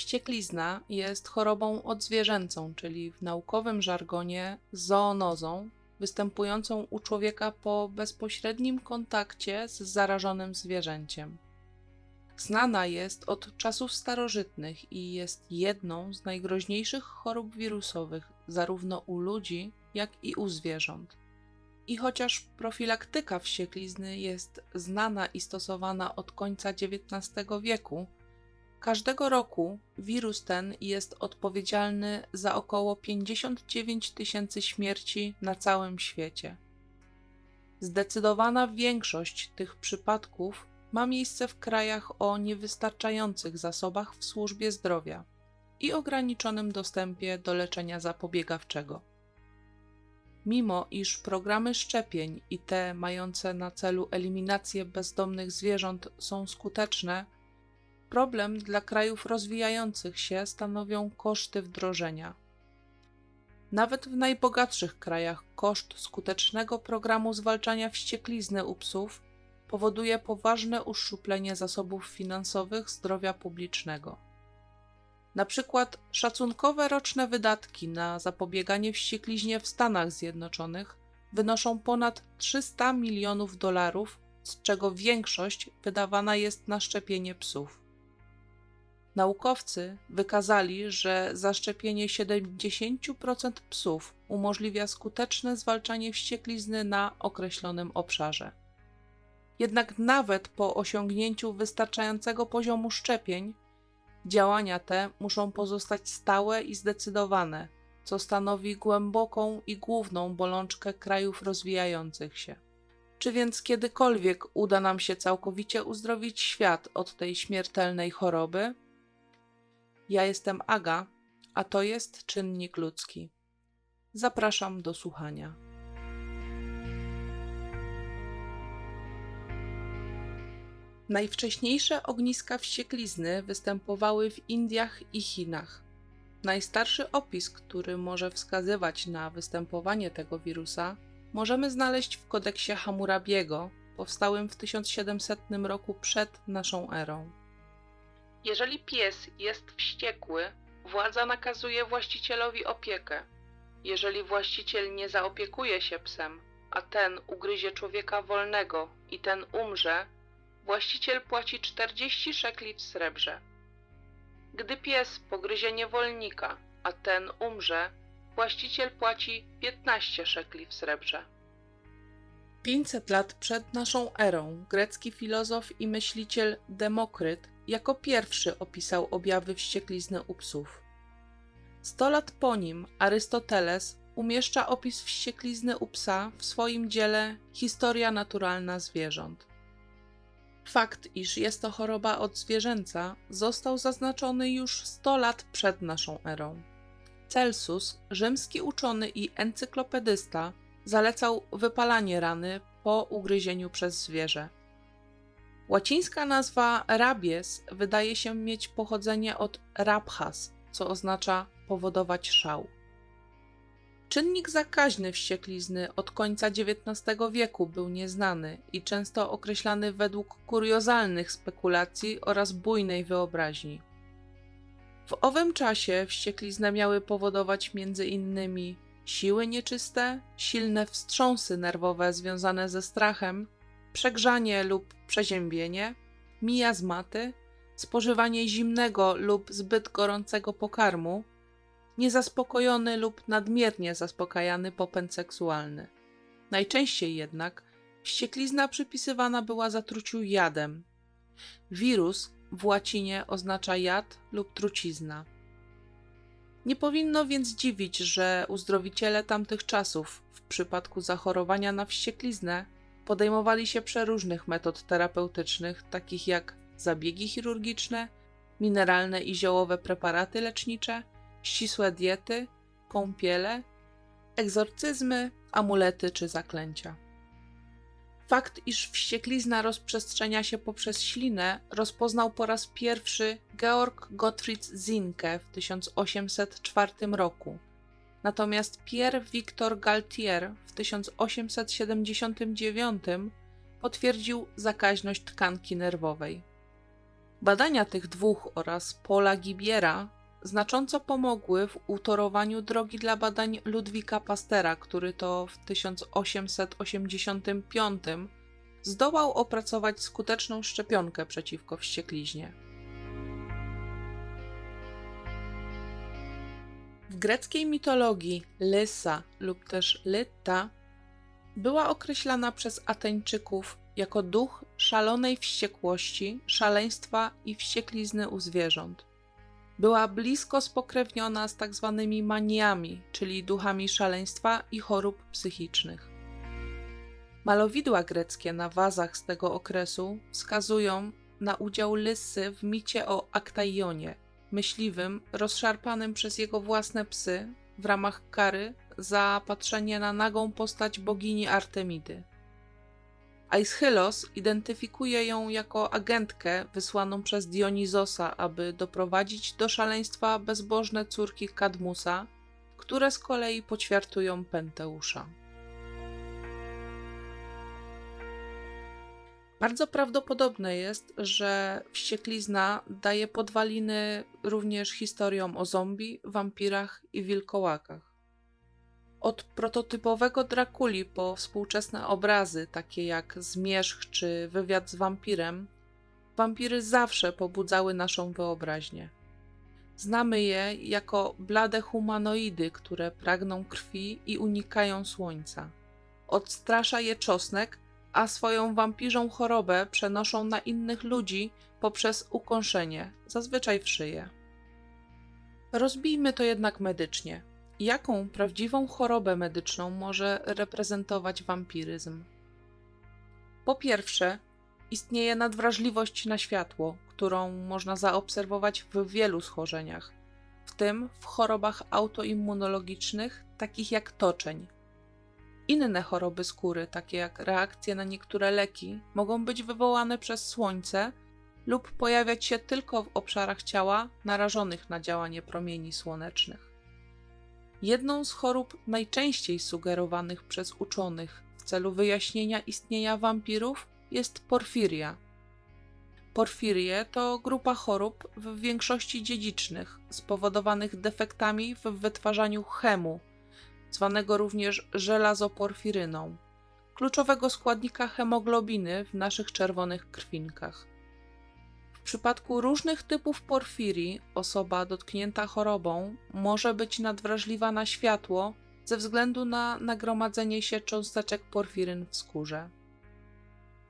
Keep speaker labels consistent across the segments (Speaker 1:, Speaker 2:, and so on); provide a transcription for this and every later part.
Speaker 1: Wścieklizna jest chorobą odzwierzęcą, czyli w naukowym żargonie zoonozą, występującą u człowieka po bezpośrednim kontakcie z zarażonym zwierzęciem. Znana jest od czasów starożytnych i jest jedną z najgroźniejszych chorób wirusowych zarówno u ludzi, jak i u zwierząt. I chociaż profilaktyka wścieklizny jest znana i stosowana od końca XIX wieku, każdego roku wirus ten jest odpowiedzialny za około 59 tysięcy śmierci na całym świecie. Zdecydowana większość tych przypadków ma miejsce w krajach o niewystarczających zasobach w służbie zdrowia i ograniczonym dostępie do leczenia zapobiegawczego. Mimo iż programy szczepień i te mające na celu eliminację bezdomnych zwierząt są skuteczne, problem dla krajów rozwijających się stanowią koszty wdrożenia. Nawet w najbogatszych krajach koszt skutecznego programu zwalczania wścieklizny u psów powoduje poważne uszczuplenie zasobów finansowych zdrowia publicznego. Na przykład szacunkowe roczne wydatki na zapobieganie wściekliźnie w Stanach Zjednoczonych wynoszą ponad 300 milionów dolarów, z czego większość wydawana jest na szczepienie psów. Naukowcy wykazali, że zaszczepienie 70% psów umożliwia skuteczne zwalczanie wścieklizny na określonym obszarze. Jednak nawet po osiągnięciu wystarczającego poziomu szczepień, działania te muszą pozostać stałe i zdecydowane, co stanowi głęboką i główną bolączkę krajów rozwijających się. Czy więc kiedykolwiek uda nam się całkowicie uzdrowić świat od tej śmiertelnej choroby? Ja jestem Aga, a to jest czynnik ludzki. Zapraszam do słuchania. Najwcześniejsze ogniska wścieklizny występowały w Indiach i Chinach. Najstarszy opis, który może wskazywać na występowanie tego wirusa, możemy znaleźć w kodeksie Hammurabiego, powstałym w 1700 roku przed naszą erą. Jeżeli pies jest wściekły, władza nakazuje właścicielowi opiekę. Jeżeli właściciel nie zaopiekuje się psem, a ten ugryzie człowieka wolnego i ten umrze, właściciel płaci 40 szekli w srebrze. Gdy pies pogryzie niewolnika, a ten umrze, właściciel płaci 15 szekli w srebrze. 500 lat przed naszą erą grecki filozof i myśliciel Demokryt jako pierwszy opisał objawy wścieklizny u psów. Sto lat po nim Arystoteles umieszcza opis wścieklizny u psa w swoim dziele Historia naturalna zwierząt. Fakt, iż jest to choroba odzwierzęca, został zaznaczony już 100 lat przed naszą erą. Celsus, rzymski uczony i encyklopedysta, zalecał wypalanie rany po ugryzieniu przez zwierzę. Łacińska nazwa rabies wydaje się mieć pochodzenie od rabchas, co oznacza powodować szał. Czynnik zakaźny wścieklizny od końca XIX wieku był nieznany i często określany według kuriozalnych spekulacji oraz bujnej wyobraźni. W owym czasie wściekliznę miały powodować m.in. siły nieczyste, silne wstrząsy nerwowe związane ze strachem, przegrzanie lub przeziębienie, miazmaty, spożywanie zimnego lub zbyt gorącego pokarmu, niezaspokojony lub nadmiernie zaspokajany popęd seksualny. Najczęściej jednak wścieklizna przypisywana była zatruciu jadem. Wirus w łacinie oznacza jad lub trucizna. Nie powinno więc dziwić, że uzdrowiciele tamtych czasów w przypadku zachorowania na wściekliznę podejmowali się przeróżnych metod terapeutycznych, takich jak zabiegi chirurgiczne, mineralne i ziołowe preparaty lecznicze, ścisłe diety, kąpiele, egzorcyzmy, amulety czy zaklęcia. Fakt, iż wścieklizna rozprzestrzenia się poprzez ślinę, rozpoznał po raz pierwszy Georg Gottfried Zinke w 1804 roku. Natomiast Pierre Victor Galtier w 1879 potwierdził zakaźność tkanki nerwowej. Badania tych dwóch oraz Paula Gibiera znacząco pomogły w utorowaniu drogi dla badań Ludwika Pastera, który to w 1885 zdołał opracować skuteczną szczepionkę przeciwko wściekliźnie. W greckiej mitologii Lysa lub też Lytta była określana przez Ateńczyków jako duch szalonej wściekłości, szaleństwa i wścieklizny u zwierząt. Była blisko spokrewniona z tak zwanymi maniami, czyli duchami szaleństwa i chorób psychicznych. Malowidła greckie na wazach z tego okresu wskazują na udział Lyssy w micie o Aktaionie, myśliwym rozszarpanym przez jego własne psy w ramach kary za patrzenie na nagą postać bogini Artemidy. Aeschylos identyfikuje ją jako agentkę wysłaną przez Dionizosa, aby doprowadzić do szaleństwa bezbożne córki Kadmusa, które z kolei poćwiartują Penteusza. Bardzo prawdopodobne jest, że wścieklizna daje podwaliny również historiom o zombie, wampirach i wilkołakach. Od prototypowego Drakuli po współczesne obrazy, takie jak Zmierzch czy Wywiad z wampirem, wampiry zawsze pobudzały naszą wyobraźnię. Znamy je jako blade humanoidy, które pragną krwi i unikają słońca. Odstrasza je czosnek, a swoją wampirzą chorobę przenoszą na innych ludzi poprzez ukąszenie, zazwyczaj w szyję. Rozbijmy to jednak medycznie. Jaką prawdziwą chorobę medyczną może reprezentować wampiryzm? Po pierwsze, istnieje nadwrażliwość na światło, którą można zaobserwować w wielu schorzeniach, w tym w chorobach autoimmunologicznych, takich jak toczeń. Inne choroby skóry, takie jak reakcje na niektóre leki, mogą być wywołane przez słońce lub pojawiać się tylko w obszarach ciała narażonych na działanie promieni słonecznych. Jedną z chorób najczęściej sugerowanych przez uczonych w celu wyjaśnienia istnienia wampirów jest porfiria. Porfirie to grupa chorób w większości dziedzicznych, spowodowanych defektami w wytwarzaniu chemu, zwanego również żelazoporfiryną, kluczowego składnika hemoglobiny w naszych czerwonych krwinkach. W przypadku różnych typów porfirii osoba dotknięta chorobą może być nadwrażliwa na światło ze względu na nagromadzenie się cząsteczek porfiryn w skórze.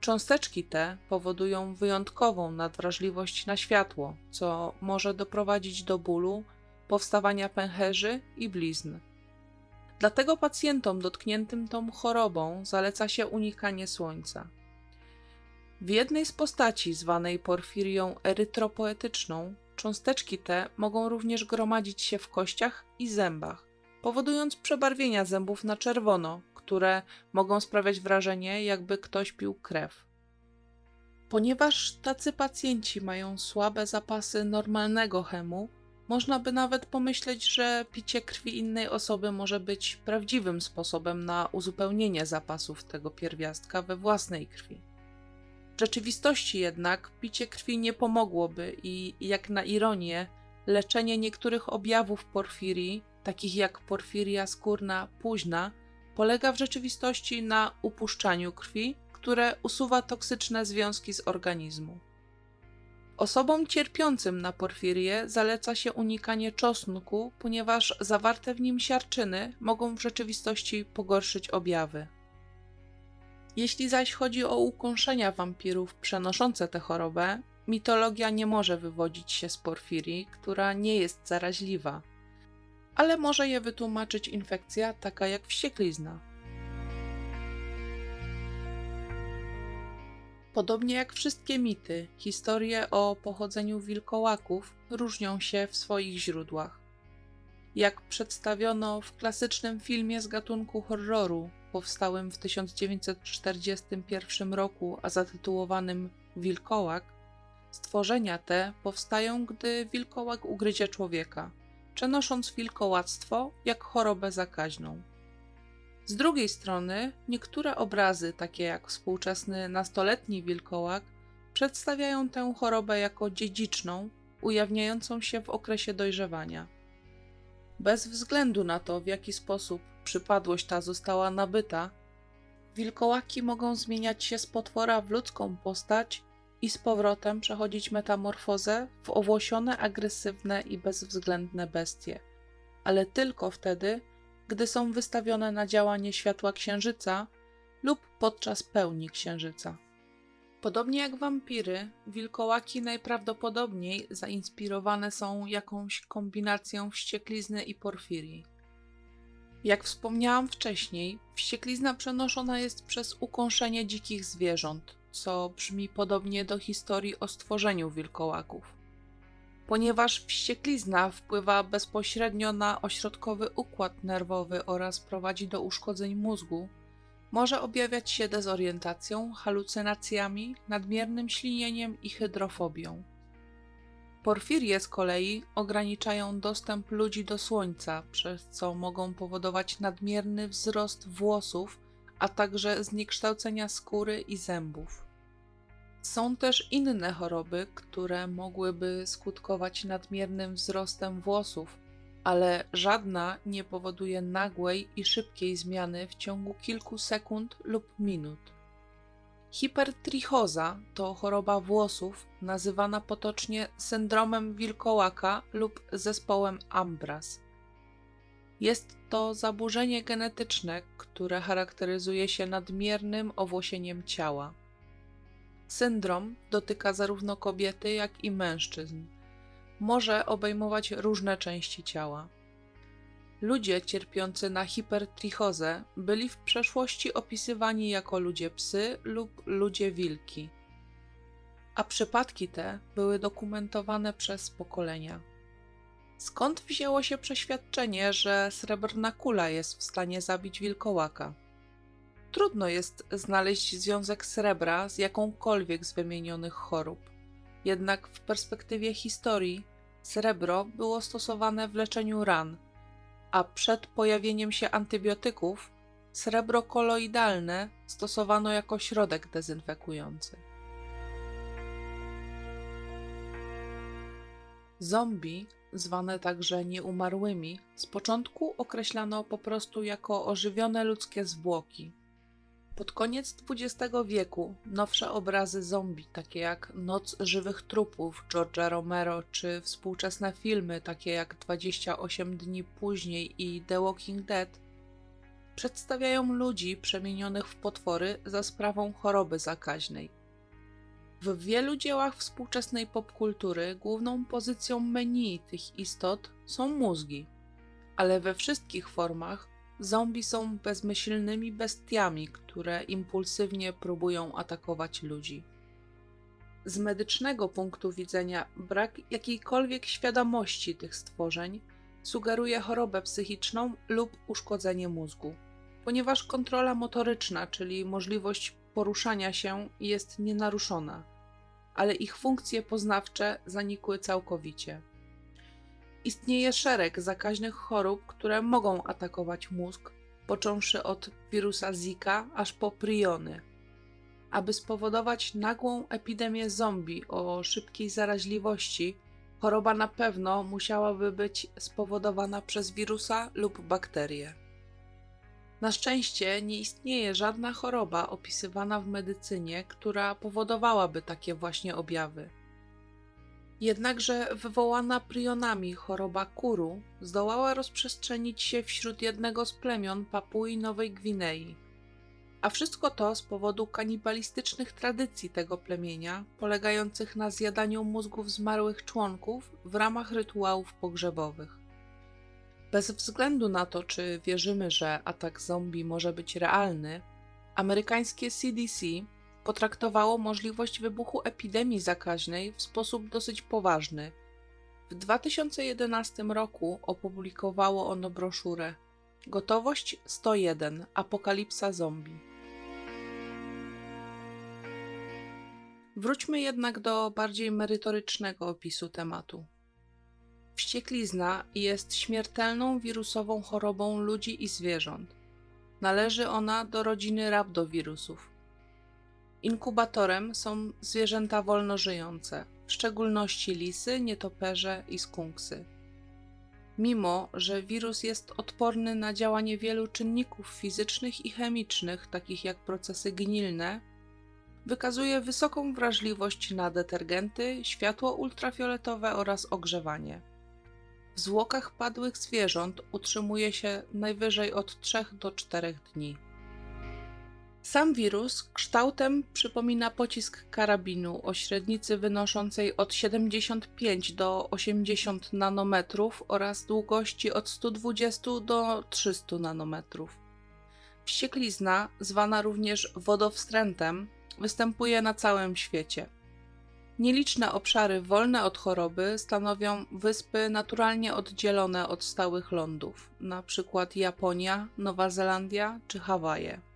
Speaker 1: Cząsteczki te powodują wyjątkową nadwrażliwość na światło, co może doprowadzić do bólu, powstawania pęcherzy i blizn. Dlatego pacjentom dotkniętym tą chorobą zaleca się unikanie słońca. W jednej z postaci, zwanej porfirią erytropoetyczną, cząsteczki te mogą również gromadzić się w kościach i zębach, powodując przebarwienia zębów na czerwono, które mogą sprawiać wrażenie, jakby ktoś pił krew. Ponieważ tacy pacjenci mają słabe zapasy normalnego chemu, można by nawet pomyśleć, że picie krwi innej osoby może być prawdziwym sposobem na uzupełnienie zapasów tego pierwiastka we własnej krwi. W rzeczywistości jednak picie krwi nie pomogłoby i, jak na ironię, leczenie niektórych objawów porfirii, takich jak porfiria skórna późna, polega w rzeczywistości na upuszczaniu krwi, które usuwa toksyczne związki z organizmu. Osobom cierpiącym na porfirię zaleca się unikanie czosnku, ponieważ zawarte w nim siarczyny mogą w rzeczywistości pogorszyć objawy. Jeśli zaś chodzi o ukąszenia wampirów przenoszące tę chorobę, mitologia nie może wywodzić się z porfirii, która nie jest zaraźliwa, ale może je wytłumaczyć infekcja taka jak wścieklizna. Podobnie jak wszystkie mity, historie o pochodzeniu wilkołaków różnią się w swoich źródłach. Jak przedstawiono w klasycznym filmie z gatunku horroru, powstałym w 1941 roku, a zatytułowanym Wilkołak, stworzenia te powstają, gdy wilkołak ugryzie człowieka, przenosząc wilkołactwo jak chorobę zakaźną. Z drugiej strony, niektóre obrazy, takie jak współczesny nastoletni wilkołak, przedstawiają tę chorobę jako dziedziczną, ujawniającą się w okresie dojrzewania. Bez względu na to, w jaki sposób przypadłość ta została nabyta, wilkołaki mogą zmieniać się z potwora w ludzką postać i z powrotem przechodzić metamorfozę w owłosione, agresywne i bezwzględne bestie, ale tylko wtedy, gdy są wystawione na działanie światła księżyca lub podczas pełni księżyca. Podobnie jak wampiry, wilkołaki najprawdopodobniej zainspirowane są jakąś kombinacją wścieklizny i porfirii. Jak wspomniałam wcześniej, wścieklizna przenoszona jest przez ukąszenie dzikich zwierząt, co brzmi podobnie do historii o stworzeniu wilkołaków. Ponieważ wścieklizna wpływa bezpośrednio na ośrodkowy układ nerwowy oraz prowadzi do uszkodzeń mózgu, może objawiać się dezorientacją, halucynacjami, nadmiernym ślinieniem i hydrofobią. Porfirie z kolei ograniczają dostęp ludzi do słońca, przez co mogą powodować nadmierny wzrost włosów, a także zniekształcenia skóry i zębów. Są też inne choroby, które mogłyby skutkować nadmiernym wzrostem włosów, ale żadna nie powoduje nagłej i szybkiej zmiany w ciągu kilku sekund lub minut. Hipertrichoza to choroba włosów nazywana potocznie syndromem wilkołaka lub zespołem Ambras. Jest to zaburzenie genetyczne, które charakteryzuje się nadmiernym owłosieniem ciała. Syndrom dotyka zarówno kobiety, jak i mężczyzn. Może obejmować różne części ciała. Ludzie cierpiący na hipertrichozę byli w przeszłości opisywani jako ludzie psy lub ludzie wilki, a przypadki te były dokumentowane przez pokolenia. Skąd wzięło się przeświadczenie, że srebrna kula jest w stanie zabić wilkołaka? Trudno jest znaleźć związek srebra z jakąkolwiek z wymienionych chorób. Jednak w perspektywie historii srebro było stosowane w leczeniu ran, a przed pojawieniem się antybiotyków srebro koloidalne stosowano jako środek dezynfekujący. Zombie, zwane także nieumarłymi, z początku określano po prostu jako ożywione ludzkie zwłoki. Pod koniec XX wieku nowsze obrazy zombie, takie jak Noc żywych trupów George'a Romero, czy współczesne filmy, takie jak 28 dni później i The Walking Dead, przedstawiają ludzi przemienionych w potwory za sprawą choroby zakaźnej. W wielu dziełach współczesnej popkultury główną pozycją menu tych istot są mózgi, ale we wszystkich formach Zombie są bezmyślnymi bestiami, które impulsywnie próbują atakować ludzi. Z medycznego punktu widzenia, brak jakiejkolwiek świadomości tych stworzeń sugeruje chorobę psychiczną lub uszkodzenie mózgu, ponieważ kontrola motoryczna, czyli możliwość poruszania się, jest nienaruszona, ale ich funkcje poznawcze zanikły całkowicie. Istnieje szereg zakaźnych chorób, które mogą atakować mózg, począwszy od wirusa Zika aż po priony. Aby spowodować nagłą epidemię zombie o szybkiej zaraźliwości, choroba na pewno musiałaby być spowodowana przez wirusa lub bakterię. Na szczęście nie istnieje żadna choroba opisywana w medycynie, która powodowałaby takie właśnie objawy. Jednakże wywołana prionami choroba kuru zdołała rozprzestrzenić się wśród jednego z plemion Papui Nowej Gwinei. A wszystko to z powodu kanibalistycznych tradycji tego plemienia, polegających na zjadaniu mózgów zmarłych członków w ramach rytuałów pogrzebowych. Bez względu na to, czy wierzymy, że atak zombie może być realny, amerykańskie CDC potraktowało możliwość wybuchu epidemii zakaźnej w sposób dosyć poważny. W 2011 roku opublikowało ono broszurę Gotowość 101 Apokalipsa zombie. Wróćmy jednak do bardziej merytorycznego opisu tematu. Wścieklizna jest śmiertelną wirusową chorobą ludzi i zwierząt. Należy ona do rodziny rabdowirusów. Inkubatorem są zwierzęta wolnożyjące, w szczególności lisy, nietoperze i skunksy. Mimo, że wirus jest odporny na działanie wielu czynników fizycznych i chemicznych, takich jak procesy gnilne, wykazuje wysoką wrażliwość na detergenty, światło ultrafioletowe oraz ogrzewanie. W zwłokach padłych zwierząt utrzymuje się najwyżej od 3 do 4 dni. Sam wirus kształtem przypomina pocisk karabinu o średnicy wynoszącej od 75 do 80 nanometrów oraz długości od 120 do 300 nanometrów. Wścieklizna, zwana również wodowstrętem, występuje na całym świecie. Nieliczne obszary wolne od choroby stanowią wyspy naturalnie oddzielone od stałych lądów, np. Japonia, Nowa Zelandia czy Hawaje.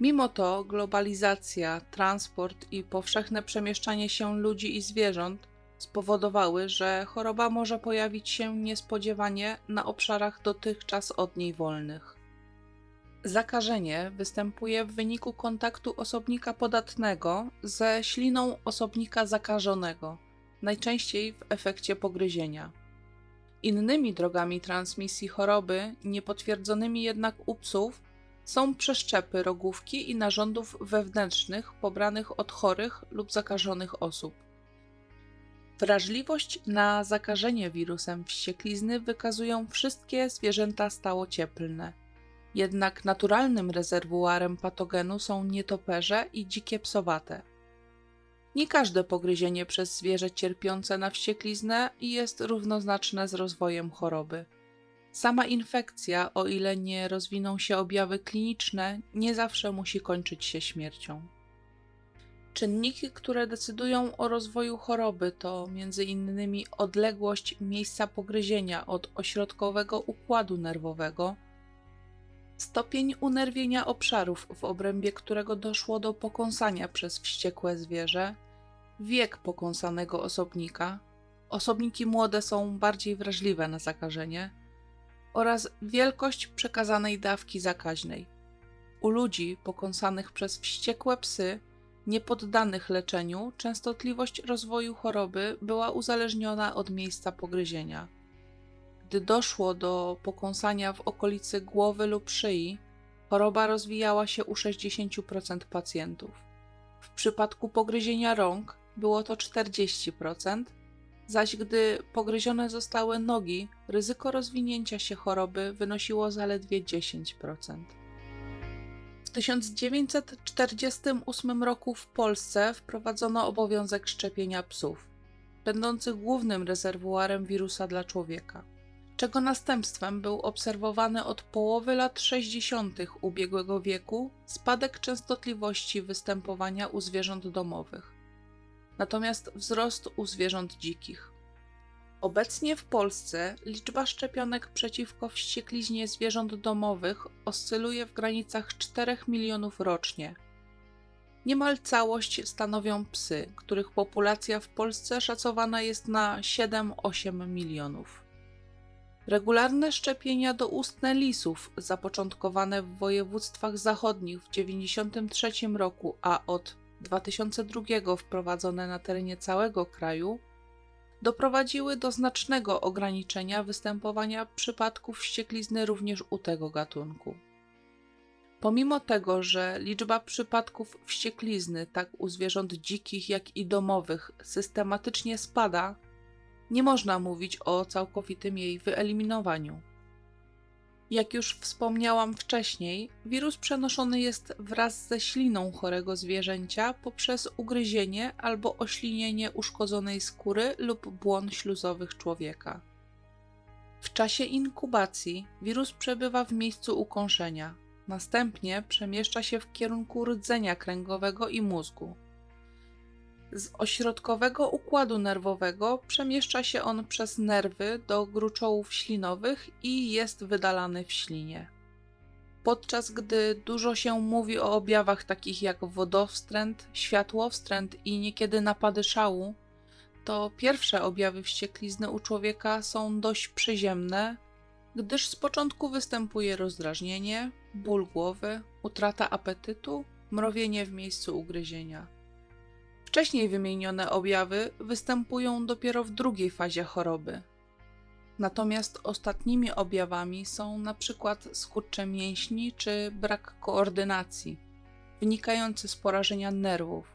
Speaker 1: Mimo to globalizacja, transport i powszechne przemieszczanie się ludzi i zwierząt spowodowały, że choroba może pojawić się niespodziewanie na obszarach dotychczas od niej wolnych. Zakażenie występuje w wyniku kontaktu osobnika podatnego ze śliną osobnika zakażonego, najczęściej w efekcie pogryzienia. Innymi drogami transmisji choroby, niepotwierdzonymi jednak u psów, są przeszczepy rogówki i narządów wewnętrznych pobranych od chorych lub zakażonych osób. Wrażliwość na zakażenie wirusem wścieklizny wykazują wszystkie zwierzęta stałocieplne. Jednak naturalnym rezerwuarem patogenu są nietoperze i dzikie psowate. Nie każde pogryzienie przez zwierzę cierpiące na wściekliznę jest równoznaczne z rozwojem choroby. Sama infekcja, o ile nie rozwiną się objawy kliniczne, nie zawsze musi kończyć się śmiercią. Czynniki, które decydują o rozwoju choroby, to m.in. odległość miejsca pogryzienia od ośrodkowego układu nerwowego, stopień unerwienia obszarów, w obrębie którego doszło do pokąsania przez wściekłe zwierzę, wiek pokąsanego osobnika. Osobniki młode są bardziej wrażliwe na zakażenie oraz wielkość przekazanej dawki zakaźnej. U ludzi pokąsanych przez wściekłe psy, niepoddanych leczeniu, częstotliwość rozwoju choroby była uzależniona od miejsca pogryzienia. Gdy doszło do pokąsania w okolicy głowy lub szyi, choroba rozwijała się u 60% pacjentów. W przypadku pogryzienia rąk było to 40%, zaś gdy pogryzione zostały nogi, ryzyko rozwinięcia się choroby wynosiło zaledwie 10%. W 1948 roku w Polsce wprowadzono obowiązek szczepienia psów, będących głównym rezerwuarem wirusa dla człowieka, czego następstwem był obserwowany od połowy lat 60. ubiegłego wieku spadek częstotliwości występowania u zwierząt domowych natomiast wzrost u zwierząt dzikich. Obecnie w Polsce liczba szczepionek przeciwko wściekliźnie zwierząt domowych oscyluje w granicach 4 milionów rocznie. Niemal całość stanowią psy, których populacja w Polsce szacowana jest na 7-8 milionów. Regularne szczepienia doustne lisów, zapoczątkowane w województwach zachodnich w 1993 roku, a od 2002 wprowadzone na terenie całego kraju, doprowadziły do znacznego ograniczenia występowania przypadków wścieklizny również u tego gatunku. Pomimo tego, że liczba przypadków wścieklizny tak u zwierząt dzikich, jak i domowych systematycznie spada, nie można mówić o całkowitym jej wyeliminowaniu. Jak już wspomniałam wcześniej, wirus przenoszony jest wraz ze śliną chorego zwierzęcia poprzez ugryzienie albo oślinienie uszkodzonej skóry lub błon śluzowych człowieka. W czasie inkubacji wirus przebywa w miejscu ukąszenia, następnie przemieszcza się w kierunku rdzenia kręgowego i mózgu. Z ośrodkowego układu nerwowego przemieszcza się on przez nerwy do gruczołów ślinowych i jest wydalany w ślinie. Podczas gdy dużo się mówi o objawach takich jak wodowstręt, światłowstręt i niekiedy napady szału, to pierwsze objawy wścieklizny u człowieka są dość przyziemne, gdyż z początku występuje rozdrażnienie, ból głowy, utrata apetytu mrowienie w miejscu ugryzienia. Wcześniej wymienione objawy występują dopiero w drugiej fazie choroby. Natomiast ostatnimi objawami są przykład skurcze mięśni czy brak koordynacji, wynikający z porażenia nerwów.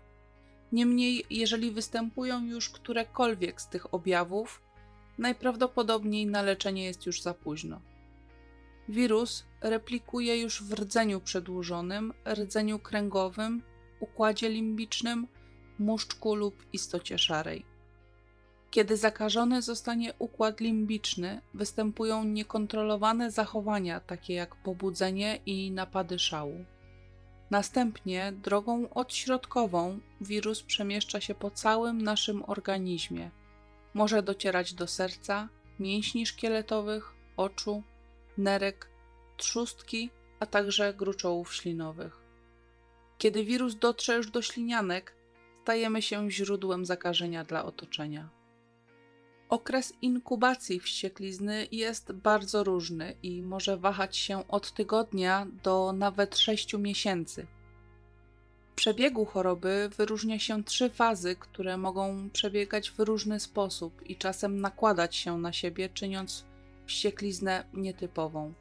Speaker 1: Niemniej, jeżeli występują już którekolwiek z tych objawów, najprawdopodobniej na leczenie jest już za późno. Wirus replikuje już w rdzeniu przedłużonym, rdzeniu kręgowym, układzie limbicznym, muszczku lub istocie szarej. Kiedy zakażony zostanie układ limbiczny, występują niekontrolowane zachowania, takie jak pobudzenie i napady szału. Następnie drogą odśrodkową wirus przemieszcza się po całym naszym organizmie. Może docierać do serca, mięśni szkieletowych, oczu, nerek, trzustki, a także gruczołów ślinowych. Kiedy wirus dotrze już do ślinianek, stajemy się źródłem zakażenia dla otoczenia. Okres inkubacji wścieklizny jest bardzo różny i może wahać się od tygodnia do nawet 6 miesięcy. W przebiegu choroby wyróżnia się trzy fazy, które mogą przebiegać w różny sposób i czasem nakładać się na siebie, czyniąc wściekliznę nietypową.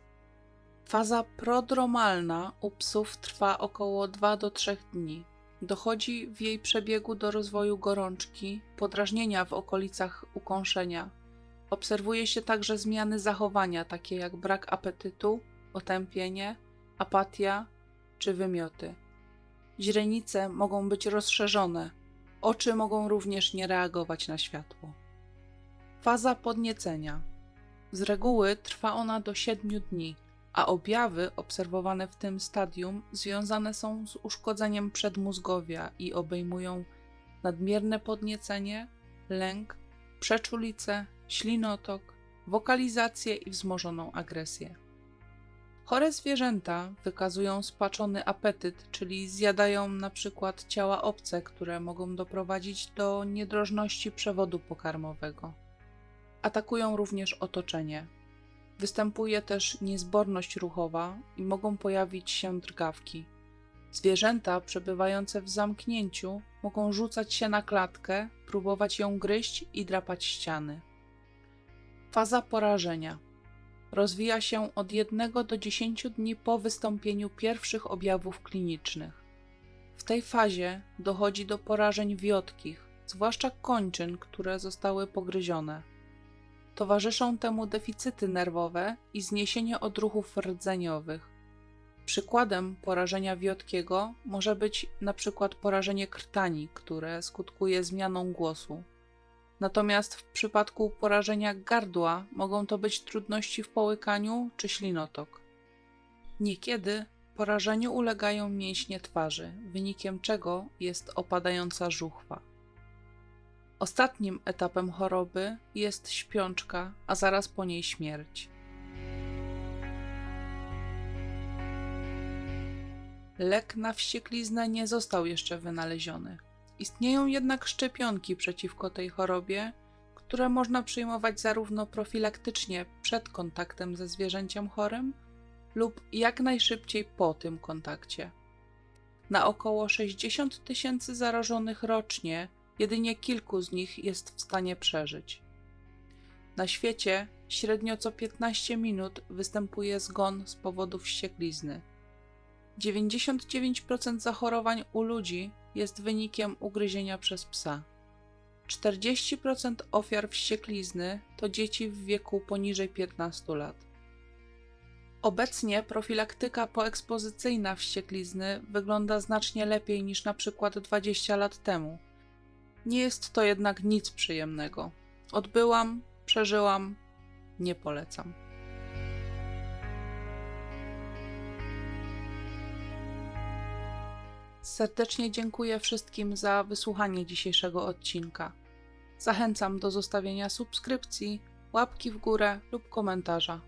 Speaker 1: Faza prodromalna u psów trwa około 2 do 3 dni. Dochodzi w jej przebiegu do rozwoju gorączki, podrażnienia w okolicach ukąszenia. Obserwuje się także zmiany zachowania, takie jak brak apetytu, otępienie, apatia czy wymioty. Źrenice mogą być rozszerzone, oczy mogą również nie reagować na światło. Faza podniecenia. Z reguły trwa ona do 7 dni a objawy obserwowane w tym stadium związane są z uszkodzeniem przedmózgowia i obejmują nadmierne podniecenie, lęk, przeczulicę, ślinotok, wokalizację i wzmożoną agresję. Chore zwierzęta wykazują spaczony apetyt, czyli zjadają na przykład ciała obce, które mogą doprowadzić do niedrożności przewodu pokarmowego. Atakują również otoczenie, Występuje też niezborność ruchowa i mogą pojawić się drgawki. Zwierzęta przebywające w zamknięciu mogą rzucać się na klatkę, próbować ją gryźć i drapać ściany. Faza porażenia rozwija się od 1 do 10 dni po wystąpieniu pierwszych objawów klinicznych. W tej fazie dochodzi do porażeń wiotkich, zwłaszcza kończyn, które zostały pogryzione. Towarzyszą temu deficyty nerwowe i zniesienie odruchów rdzeniowych. Przykładem porażenia wiotkiego może być przykład porażenie krtani, które skutkuje zmianą głosu. Natomiast w przypadku porażenia gardła mogą to być trudności w połykaniu czy ślinotok. Niekiedy porażeniu ulegają mięśnie twarzy, wynikiem czego jest opadająca żuchwa. Ostatnim etapem choroby jest śpiączka, a zaraz po niej śmierć. Lek na wściekliznę nie został jeszcze wynaleziony. Istnieją jednak szczepionki przeciwko tej chorobie, które można przyjmować zarówno profilaktycznie przed kontaktem ze zwierzęciem chorym lub jak najszybciej po tym kontakcie. Na około 60 tysięcy zarażonych rocznie jedynie kilku z nich jest w stanie przeżyć. Na świecie średnio co 15 minut występuje zgon z powodu wścieklizny. 99% zachorowań u ludzi jest wynikiem ugryzienia przez psa. 40% ofiar wścieklizny to dzieci w wieku poniżej 15 lat. Obecnie profilaktyka poekspozycyjna wścieklizny wygląda znacznie lepiej niż na przykład 20 lat temu. Nie jest to jednak nic przyjemnego. Odbyłam, przeżyłam, nie polecam. Serdecznie dziękuję wszystkim za wysłuchanie dzisiejszego odcinka. Zachęcam do zostawienia subskrypcji, łapki w górę lub komentarza.